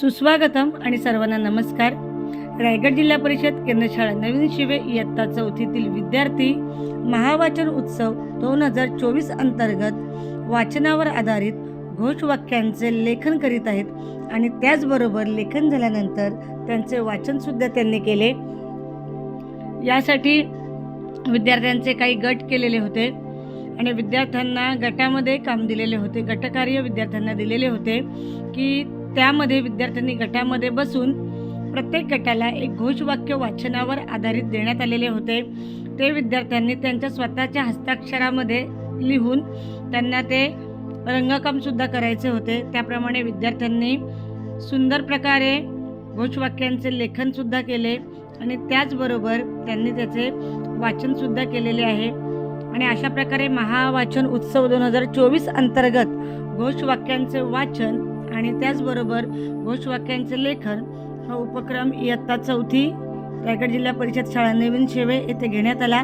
सुस्वागतम आणि सर्वांना नमस्कार. रायगड जिल्हा परिषद केंद्रशाळा नवीन शिवे इयत्ता चौथीतील विद्यार्थी महावाचन उत्सव दोन हजार चोवीस अंतर्गत वाचनावर आधारित घोषवाक्यांचे लेखन करीत आहेत आणि त्याचबरोबर लेखन झाल्यानंतर त्यांचे वाचनसुद्धा त्यांनी केले. यासाठी विद्यार्थ्यांचे काही गट केलेले होते आणि विद्यार्थ्यांना गटामध्ये काम दिलेले होते गटकार्य विद्यार्थ्यांना दिलेले होते की त्यामध्ये विद्यार्थ्यांनी गटामध्ये बसून प्रत्येक गटाला एक घोषवाक्य वाचनावर आधारित देण्यात आलेले होते. ते विद्यार्थ्यांनी त्यांच्या स्वतःच्या हस्ताक्षरामध्ये लिहून त्यांना ते रंगकामसुद्धा करायचे होते. त्याप्रमाणे विद्यार्थ्यांनी सुंदर प्रकारे घोषवाक्यांचे लेखनसुद्धा केले आणि त्याचबरोबर त्यांनी त्याचे वाचनसुद्धा केलेले आहे. आणि अशा प्रकारे महावाचन उत्सव दोन हजार चोवीस अंतर्गत घोषवाक्यांचे वाचन आणि त्याचबरोबर घोषवाक्यांचे लेखन हा उपक्रम इयत्ता चौथी रायगड जिल्हा परिषद शाळा नवीन शेवे येथे घेण्यात आला.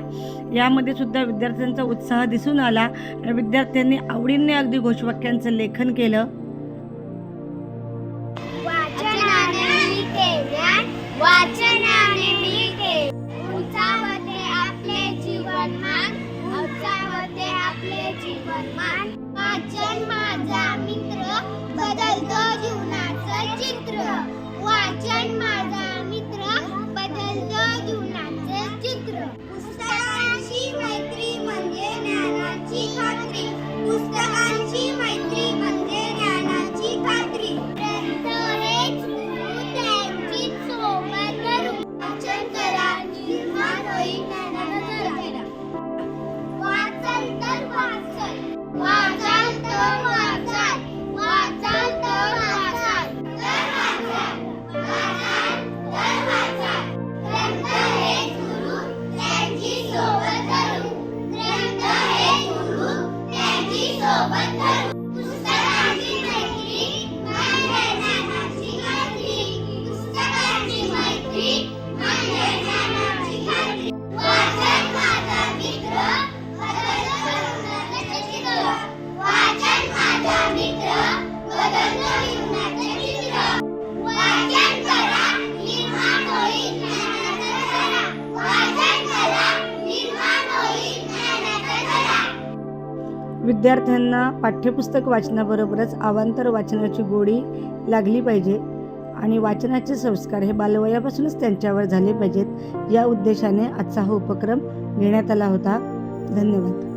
यामध्ये सुद्धा विद्यार्थ्यांचा उत्साह दिसून आला. आणि विद्यार्थ्यांनी आवडीने अगदी घोषवाक्यांचं लेखन केलं. वाचन माझा मित्र बदलतं जीवनाचं चित्र. वाचन मा विद्यार्थ्यांना पाठ्यपुस्तक वाचनाबरोबरच अवांतर वाचनाची गोडी लागली पाहिजे आणि वाचनाचे संस्कार हे बालवयापासूनच त्यांच्यावर झाले पाहिजेत या उद्देशाने आजचा हा उपक्रम घेण्यात आला होता. धन्यवाद.